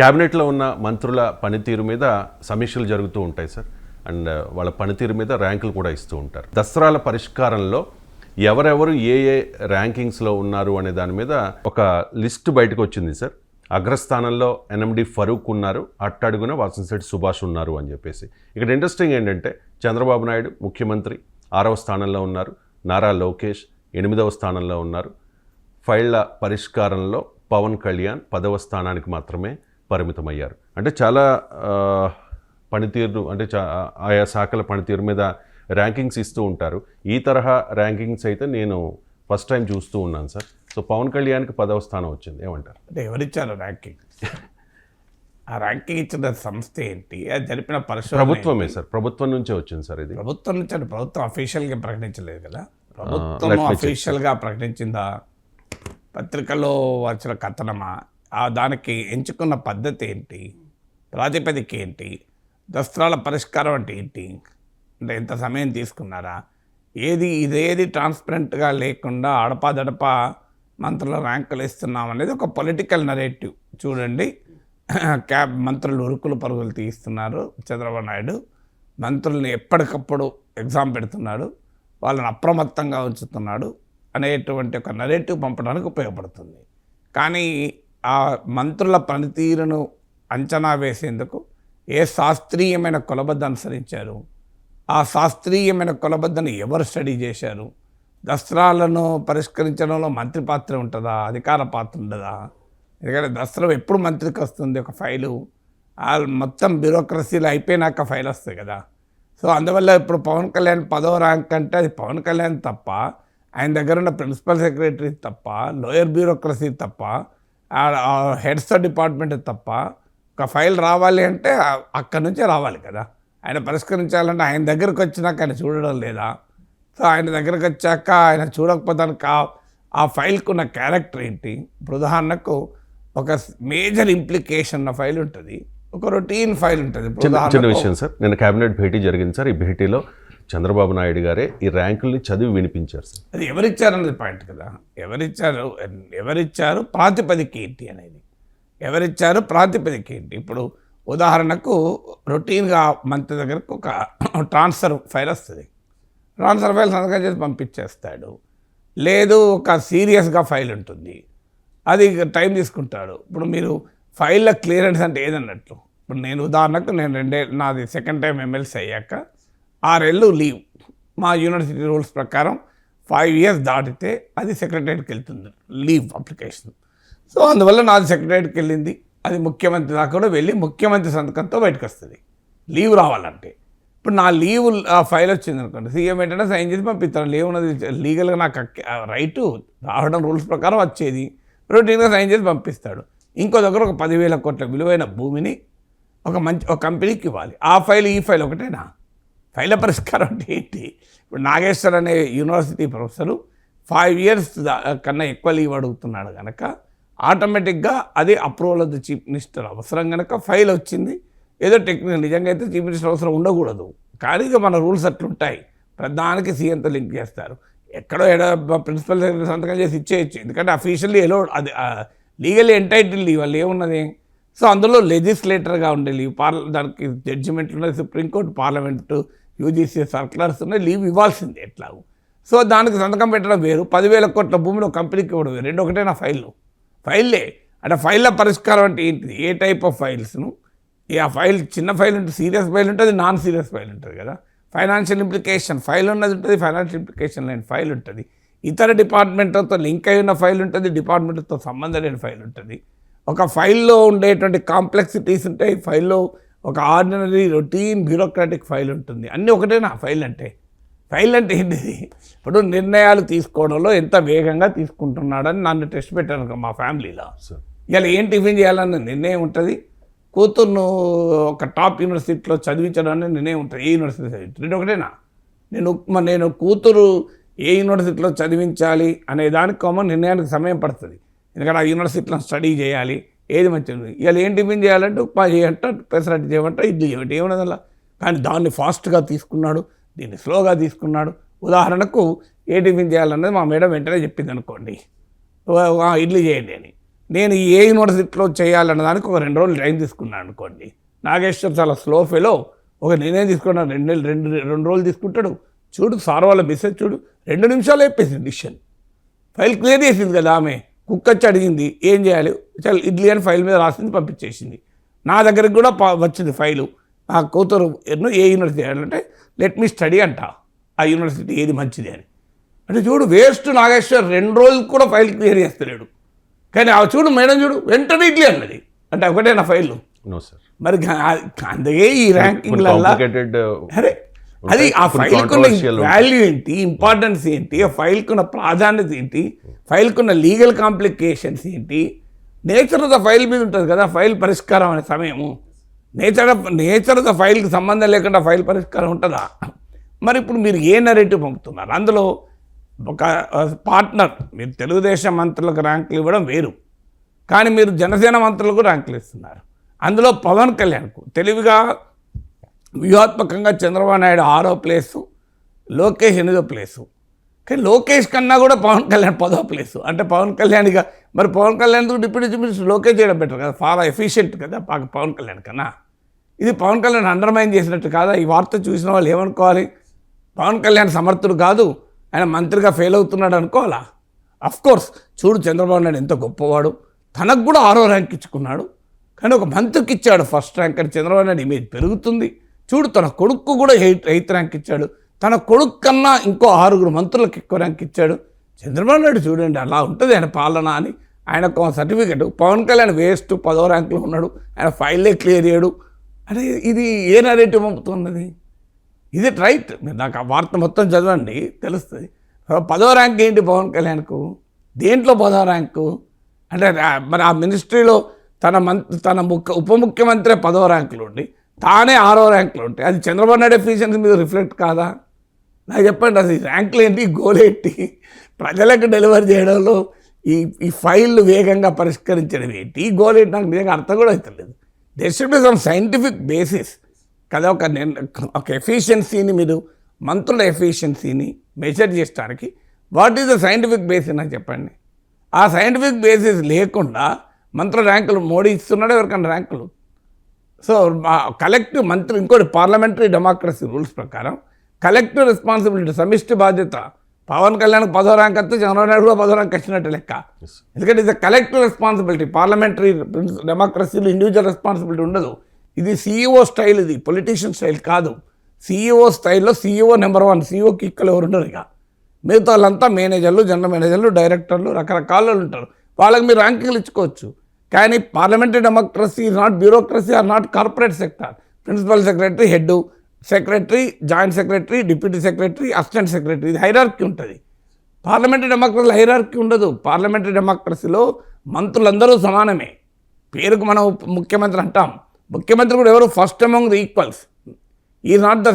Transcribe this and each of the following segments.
క్యాబినెట్లో ఉన్న మంత్రుల పనితీరు మీద సమీక్షలు జరుగుతూ ఉంటాయి సార్. అండ్ uh, వాళ్ళ పనితీరు మీద ర్యాంకులు కూడా ఇస్తూ ఉంటారు. దసరాల పరిష్కారంలో ఎవరెవరు ఏ ఏ ర్యాంకింగ్స్లో ఉన్నారు అనే దాని మీద ఒక లిస్ట్ బయటకు వచ్చింది సార్. అగ్రస్థానంలో ఎన్ఎండి ఫరూక్ ఉన్నారు అట్టడుగున వాసంశెట్టి సుభాష్ ఉన్నారు అని చెప్పేసి. ఇక్కడ ఇంట్రెస్టింగ్ ఏంటంటే చంద్రబాబు నాయుడు ముఖ్యమంత్రి ఆరవ స్థానంలో ఉన్నారు నారా లోకేష్ ఎనిమిదవ స్థానంలో ఉన్నారు. ఫైళ్ళ పరిష్కారంలో పవన్ కళ్యాణ్ పదవ స్థానానికి మాత్రమే పరిమితమయ్యారు. అంటే చాలా పనితీరు అంటే ఆయా శాఖల పనితీరు మీద ర్యాంకింగ్స్ ఇస్తూ ఉంటారు. ఈ తరహా ర్యాంకింగ్స్ అయితే నేను ఫస్ట్ టైం చూస్తూ ఉన్నాను సార్. సో పవన్ కళ్యాణ్కి పదవ స్థానం వచ్చింది. ఏమంటారు? అంటే ఎవరిచ్చారు ర్యాంకింగ్? ఆ ర్యాంకింగ్ ఇచ్చిన సంస్థ ఏంటి? అది జరిపిన పరిశోధన ప్రభుత్వమే సార్. ప్రభుత్వం నుంచే వచ్చింది సార్ ఇది. ప్రభుత్వం నుంచి అంటే ప్రభుత్వం అఫీషియల్గా ప్రకటించలేదు కదా? ప్రభుత్వం అఫీషియల్గా ప్రకటించిందా? పత్రికలో వచ్చిన కథనమా? దానికి ఎంచుకున్న పద్ధతి ఏంటి? ప్రాతిపదిక ఏంటి? దస్త్రాల పరిష్కారం అంటే ఏంటి? అంటే ఎంత సమయం తీసుకున్నారా? ఏది ఇదేది ట్రాన్స్పరెంట్గా లేకుండా అడపాదడప మంత్రుల ర్యాంకులు ఇస్తున్నాం అనేది ఒక పొలిటికల్ నరేటివ్. చూడండి. క్యాబ్ మంత్రులు ఉరుకులు పరుగులు తీస్తున్నారు చంద్రబాబు నాయుడు. మంత్రుల్ని ఎప్పటికప్పుడు ఎగ్జామ్ పెడుతున్నాడు. వాళ్ళని అప్రమత్తంగా ఉంచుతున్నాడు అనేటువంటి ఒక నరేటివ్ పంపడానికి ఉపయోగపడుతుంది. కానీ ఆ మంత్రుల పనితీరును అంచనా వేసేందుకు ఏ శాస్త్రీయమైన కొలబద్ద అనుసరించారు? ఆ శాస్త్రీయమైన కొలబద్దను ఎవరు స్టడీ చేశారు? దసరాలను పరిష్కరించడంలో మంత్రి పాత్ర ఉంటుందా? అధికార పాత్ర ఉండదా? ఎందుకంటే దసరా ఎప్పుడు మంత్రికి వస్తుంది ఒక ఫైలు? ఆ మొత్తం బ్యూరోక్రసీలు అయిపోయినాక ఫైల్ వస్తుంది కదా. సో అందువల్ల ఇప్పుడు పవన్ కళ్యాణ్ పదవ ర్యాంక్ అంటే అది పవన్ కళ్యాణ్ తప్ప ఆయన దగ్గర ఉన్న ప్రిన్సిపల్ సెక్రటరీ తప్ప లోయర్ బ్యూరోక్రసీ తప్ప హెడ్స్ డిపార్ట్మెంట్ తప్ప ఒక ఫైల్ రావాలి అంటే అక్కడి నుంచే రావాలి కదా. ఆయన పరిష్కరించాలంటే ఆయన దగ్గరకు వచ్చినాక ఆయన చూడడం లేదా? సో ఆయన దగ్గరకు వచ్చాక ఆయన చూడకపోతానికి ఆ ఫైల్కు ఉన్న క్యారెక్టర్ ఏంటి? ఇప్పుడు ఉదాహరణకు ఒక మేజర్ ఇంప్లికేషన్ ఉన్న ఫైల్ ఉంటుంది. ఒక రొటీన్ ఫైల్ ఉంటుంది. చిన్న విషయం సార్ నేను కేబినెట్ భేటీ జరిగింది సార్ ఈ భేటీలో చంద్రబాబు నాయుడు గారే ఈ ర్యాంకుల్ని చదివి వినిపించారు సార్. అది ఎవరిచ్చారన్నది పాయింట్ కదా. ఎవరిచ్చారు ఎవరిచ్చారు ప్రాతిపదిక ఏంటి అనేది? ఎవరిచ్చారు ప్రాతిపదిక ఏంటి? ఇప్పుడు ఉదాహరణకు రొటీన్గా మంత్రి దగ్గరకు ఒక ట్రాన్స్ఫర్ ఫైల్ వస్తుంది. ట్రాన్స్ఫర్ ఫైల్ సంతకం చేసి పంపించేస్తాడు. లేదు ఒక సీరియస్గా ఫైల్ ఉంటుంది. అది టైం తీసుకుంటాడు. ఇప్పుడు మీరు ఫైల్లో క్లియరెన్స్ అంటే ఏదన్నట్లు? ఇప్పుడు నేను ఉదాహరణకు నేను రెండే నాది సెకండ్ టైం ఎమ్మెల్సీ అయ్యాక ఆరేళ్ళు లీవ్. మా యూనివర్సిటీ రూల్స్ ప్రకారం ఫైవ్ ఇయర్స్ దాటితే అది సెక్రటరీకి వెళ్తుంది. Leave application. సో అందువల్ల నాది సెక్రటరీకి వెళ్ళింది. అది ముఖ్యమంత్రి దాకా కూడా వెళ్ళి ముఖ్యమంత్రి సంతకంతో బయటకు వస్తుంది. లీవ్ రావాలంటే. ఇప్పుడు నా లీవ్ ఆ ఫైల్ వచ్చింది అనుకోండి సీఎం ఏంటంటే సైన్ చేసి పంపిస్తాను. లీవ్ ఉన్నది లీగల్గా నాకు రైటు రావడం రూల్స్ ప్రకారం వచ్చేది. రొటీన్గా సైన్ చేసి పంపిస్తాడు. ఇంకో దగ్గర ఒక పదివేల కోట్ల విలువైన భూమిని ఒక మంచి ఒక కంపెనీకి ఇవ్వాలి. ఆ ఫైల్ ఈ ఫైల్ ఒకటేనా? ఫైల పరిష్కారం అంటే ఏంటి? ఇప్పుడు నాగేశ్వర్ అనే యూనివర్సిటీ ప్రొఫెసరు ఫైవ్ ఇయర్స్ కన్నా ఎక్కువ లీవ్ అడుగుతున్నాడు కనుక ఆటోమేటిక్గా అది approval of the chief minister. అవసరం కనుక ఫైల్ వచ్చింది. ఏదో టెక్నికల్ నిజంగా అయితే చీఫ్ మినిస్టర్ అవసరం ఉండకూడదు. కానీ ఇక మన రూల్స్ అట్లుంటాయి. ప్రధానికి సీఎంతో లింక్ చేస్తారు. ఎక్కడో ఎడ ప్రిన్సిపల్ సెక్రటరీ సంతకం చేసి ఇచ్చేయచ్చు. ఎందుకంటే అఫీషియల్లీ ఎలో అది లీగల్లీ ఎంటైటిల్ లీవ్ వాళ్ళు ఏమున్నది? సో అందులో లెజిస్లేటర్గా ఉండే లీవ్ పార్ల దానికి జడ్జిమెంట్లు ఉన్నాయి supreme court parliament UGC circulars ఉన్నాయి లీవ్ ఇవ్వాల్సిందే ఎట్లాగూ. సో దానికి సంతకం పెట్టడం వేరు. పదివేల కోట్ల భూమిలో కంపెనీకి ఇవ్వడం వేరు. రెండు ఒకటే నా ఫైళ్ళు. ఫైల్లే అంటే ఫైళ్ళ పరిష్కారం అంటే ఏంటిది? ఏ టైప్ ఆఫ్ ఫైల్స్ను? ఈ ఆ ఫైల్ చిన్న ఫైల్ ఉంటుంది సీరియస్ ఫైల్ ఉంటుంది నాన్ సీరియస్ ఫైల్ ఉంటుంది కదా. ఫైనాన్షియల్ ఇంప్లికేషన్ ఫైల్ ఉన్నది ఉంటుంది ఫైనాన్షియల్ ఇంప్లికేషన్ లేని ఫైల్ ఉంటుంది. ఇతర డిపార్ట్మెంట్లతో లింక్ అయి ఉన్న ఫైల్ ఉంటుంది డిపార్ట్మెంట్తో సంబంధం లేని ఫైల్ ఉంటుంది. ఒక ఫైల్లో ఉండేటువంటి కాంప్లెక్సిటీస్ ఉంటాయి ఫైల్లో ఒక ఆర్డినరీ రొటీన్ బ్యూరోక్రాటిక్ ఫైల్ ఉంటుంది. అన్నీ ఒకటేనా ఫైల్ అంటే. ఫైల్ అంటే ఏంటిది? ఇప్పుడు నిర్ణయాలు తీసుకోవడంలో ఎంత వేగంగా తీసుకుంటున్నాడని నన్ను టెస్ట్ పెట్టాను మా ఫ్యామిలీలో. ఇలా ఏం టిఫిన్ చేయాలన్న నిర్ణయం ఉంటుంది? కూతుర్ను ఒక టాప్ యూనివర్సిటీలో చదివించడం అనే నిర్ణయం ఉంటుంది. ఏ యూనివర్సిటీ చదివించు రెండు ఒకటేనా? నేను నేను కూతురు ఏ యూనివర్సిటీలో చదివించాలి అనే దానికి నిర్ణయానికి సమయం పడుతుంది. ఎందుకంటే ఆ యూనివర్సిటీలో స్టడీ చేయాలి. ఏది మంచిది ఇవాళ ఏం టిఫిన్ చేయాలంటే ఉప్మా చేయంట పెసరట్టు చేయమంట ఇడ్లీ చేయమంట ఏమన్నది అలా కానీ దాన్ని ఫాస్ట్గా తీసుకున్నాడు దీన్ని స్లోగా తీసుకున్నాడు. ఉదాహరణకు ఏ టిఫిన్ చేయాలన్నది మా మేడం వెంటనే చెప్పింది అనుకోండి. ఇడ్లీ చేయండి అని. నేను ఏ యూనివర్సిటీలో చేయాలన్న దానికి ఒక రెండు రోజులు టైం తీసుకున్నాను అనుకోండి. నాగేశ్వర్ చాలా స్లో ఫెలో ఒక నేనేం తీసుకున్నాను రెండు నెలలు రెండు రెండు రోజులు తీసుకుంటాడు. చూడు సార్ వాళ్ళ మెసేజ్ చూడు రెండు నిమిషాలు అయిపోయింది డిసిషన్. ఫైల్ క్లియర్ చేసింది కదా ఆమె. కుక్ వచ్చి అడిగింది ఏం చేయాలి? చల్ ఇడ్లీ అని ఫైల్ మీద రాసింది పంపించేసింది. నా దగ్గరికి కూడా వచ్చింది ఫైలు. నా కూతురు ఎన్నో ఏ యూనివర్సిటీ చేయాలంటే లెట్ మీ స్టడీ అంట. ఆ యూనివర్సిటీ ఏది మంచిది అని. అంటే చూడు వేస్ట్ నాగేశ్వర్ రెండు రోజులు కూడా ఫైల్ క్లియర్ చేస్తలేడు. కానీ ఆ చూడు మేడం చూడు వెంటనే ఇడ్లీ అన్నది. అంటే ఒకటే నా ఫైల్. No sir. మరి అందుకే ఈ ర్యాంకింగ్లల్లా కాంప్లికేటెడ్ అరే అది ఆ కొన్ని ఫైల్ కున్న controversial ఉంటాయి. వాల్యూ ఏంటి ఇంపార్టెన్స్ ఏంటి ఆ ఫైల్ కున్న ప్రాధాన్యత ఏంటి ఫైల్ కున్న లీగల్ కాంప్లికేషన్స్ ఏంటి? నేచర్ ఆఫ్ ద ఫైల్ మీద ఉంటుంది కదా ఫైల్ పరిష్కారం అనే సమయము. Nature of nature of the ఫైల్కి సంబంధం లేకుండా ఫైల్ పరిష్కారం ఉంటుందా? మరి ఇప్పుడు మీరు ఏ నెరేటివ్ పంపుతున్నారు? అందులో ఒక పార్ట్నర్ మీరు తెలుగుదేశం మంత్రులకు ర్యాంకులు ఇవ్వడం వేరు. కానీ మీరు జనసేన మంత్రులకు ర్యాంకులు ఇస్తున్నారు. అందులో పవన్ కళ్యాణ్కు తెలివిగా వ్యూహాత్మకంగా చంద్రబాబు నాయుడు ఆరో ప్లేసు లోకేష్ ఎనిమిదో ప్లేసు. కానీ లోకేష్ కన్నా కూడా పవన్ కళ్యాణ్ పదో ప్లేసు. అంటే పవన్ కళ్యాణ్ ఇక మరి Pawan Kalyan deputy chief minister Lokesh చేయడం బెటర్ కదా? ఫాలో ఎఫిషియెంట్ కదా పాక పవన్ కళ్యాణ్ కన్నా. ఇది పవన్ కళ్యాణ్ అండర్మైన్ చేసినట్టు కాదా? ఈ వార్త చూసిన వాళ్ళు ఏమనుకోవాలి? పవన్ కళ్యాణ్ సమర్థుడు కాదు. ఆయన మంత్రిగా ఫెయిల్ అవుతున్నాడు అనుకోవాలా? అఫ్కోర్స్ చూడు చంద్రబాబు నాయుడు ఎంత గొప్పవాడు. తనకు కూడా ఆరో ర్యాంక్ ఇచ్చుకున్నాడు. కానీ ఒక మంత్రికి ఇచ్చాడు ఫస్ట్ ర్యాంక్ అని చంద్రబాబు నాయుడు ఇమేజ్ పెరుగుతుంది. చూడు తన కొడుకు కూడా ఎయిత్ ర్యాంక్ ఇచ్చాడు. తన కొడుకు కన్నా ఇంకో ఆరుగురు మంత్రులకు ఎక్కువ ర్యాంక్ ఇచ్చాడు. చంద్రబాబు నాయుడు చూడండి అలా ఉంటుంది ఆయన పాలన అని. ఆయన ఒక సర్టిఫికెట్ పవన్ కళ్యాణ్ వేస్ట్ పదో ర్యాంకులో ఉన్నాడు. ఆయన ఫైల్లే క్లియర్ చేయడు. అంటే ఇది ఏ నరేటివ్ పంపుతున్నది? ఇది రైట్ మీరు నాకు ఆ వార్త మొత్తం చదవండి తెలుస్తుంది. పదో ర్యాంక్ ఏంటి పవన్ కళ్యాణ్కు? దేంట్లో పదో ర్యాంకు? అంటే మరి ఆ మినిస్ట్రీలో తన మంత్ తన ముఖ్య ఉప ముఖ్యమంత్రి పదో ర్యాంకులు ఉండి తానే ఆరో ర్యాంకులు ఉంటాయి. అది చంద్రబాబు నాయుడు ఎఫిషియన్సీ మీద రిఫ్లెక్ట్ కాదా? నాకు చెప్పండి అసలు ఈ ర్యాంకులు ఏంటి గోల్ ఏంటి? ప్రజలకు డెలివరీ చేయడంలో ఈ ఈ ఫైళ్ళు వేగంగా పరిష్కరించడం ఏంటి? ఈ గోల్ ఏంటి? నాకు నిజంగా అర్థం కూడా అవుతలేదు there should be some scientific basis కదా ఒక ఒక ఎఫిషియన్సీని మీరు మంత్రుల ఎఫిషియన్సీని మెజర్ చేయడానికి what is the scientific basis నాకు చెప్పండి. ఆ సైంటిఫిక్ బేసిస్ లేకుండా మంత్రుల ర్యాంకులు మోడీ ఇస్తున్నాడు ఎవరికైనా ర్యాంకులు సో కలెక్టివ్ మంత్రి ఇంకోటి పార్లమెంటరీ డెమోక్రసీ రూల్స్ ప్రకారం కలెక్టివ్ రెస్పాన్సిబిలిటీ సమిష్టి బాధ్యత. పవన్ కళ్యాణ్ పదో ర్యాంక్ వస్తే చంద్రబాబు నాయుడు కూడా పదో ర్యాంక్ వచ్చినట్టు లెక్క. ఎందుకంటే ఇది కలెక్టివ్ రెస్పాన్సిబిలిటీ పార్లమెంటరీ డెమోక్రసీలో ఇండివిజువల్ రెస్పాన్సిబిలిటీ ఉండదు. ఇది సీఈఓ స్టైల్ ఇది పొలిటీషియన్ స్టైల్ కాదు. సీఈఓ స్టైల్లో సీఈఓ నెంబర్ వన్ సీఈఓకి ఈక్వల్ ఎవరు ఉండరు ఇక. మిగతా వాళ్ళంతా మేనేజర్లు జనరల్ మేనేజర్లు డైరెక్టర్లు రకరకాల ఉంటారు. వాళ్ళకి మీరు ర్యాంకింగ్లు ఇచ్చుకోవచ్చు. కానీ parliamentary democracy not bureaucracy or not corporate sector. Principal secretary head secretary joint secretary deputy secretary assistant secretary ఇది హైరార్కీ ఉంటుంది. పార్లమెంటరీ డెమోక్రసీలో హైరార్కీ ఉండదు. పార్లమెంటరీ డెమోక్రసీలో మంత్రులందరూ సమానమే. పేరుకు మనం ముఖ్యమంత్రి అంటాం. ముఖ్యమంత్రి కూడా ఎవరు? First among the equals. ఈ నాట్ ద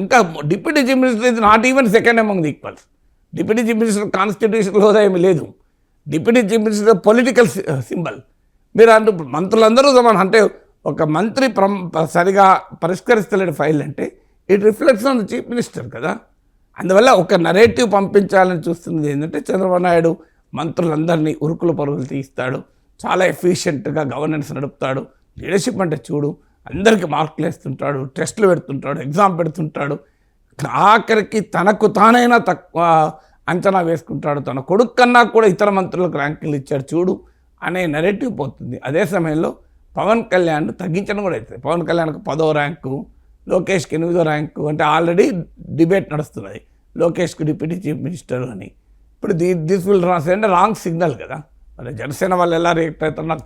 ఇంకా deputy chief minister is not even second among the equals. Deputy chief minister constitution హోదా ఏమి లేదు. Deputy chief minister political symbol. మీరు అంటూ మంత్రులందరూ సమానం అంటే ఒక మంత్రి ప్రం సరిగా పరిష్కరిస్తలేని ఫైల్ అంటే it reflects on the chief minister కదా. అందువల్ల ఒక నరేటివ్ పంపించాలని చూస్తున్నది ఏంటంటే చంద్రబాబు నాయుడు మంత్రులందరినీ ఉరుకుల పరుగులు తీస్తాడు చాలా ఎఫిషియెంట్గా గవర్నెన్స్ నడుపుతాడు లీడర్షిప్ అంటే చూడు అందరికీ మార్కులు వేస్తుంటాడు టెస్టులు పెడుతుంటాడు ఎగ్జామ్ పెడుతుంటాడు ఆఖరికి తనకు తానైనా తక్కువ అంచనా వేసుకుంటాడు తన కొడుకు కన్నా కూడా ఇతర మంత్రులకు ర్యాంకులు ఇచ్చాడు చూడు. అనే నెరేటివ్ పోతుంది. అదే సమయంలో పవన్ కళ్యాణ్ తగ్గించడం కూడా అవుతుంది పవన్ కళ్యాణ్కు పదో ర్యాంకు లోకేష్కి ఎనిమిదో ర్యాంకు అంటే ఆల్రెడీ డిబేట్ నడుస్తున్నది. లోకేష్కు డిప్యూటీ చీఫ్ మినిస్టర్ అని. ఇప్పుడు దీ this will send wrong signal కదా. మరి జనసేన వాళ్ళు ఎలా రియాక్ట్ అవుతారో నాకు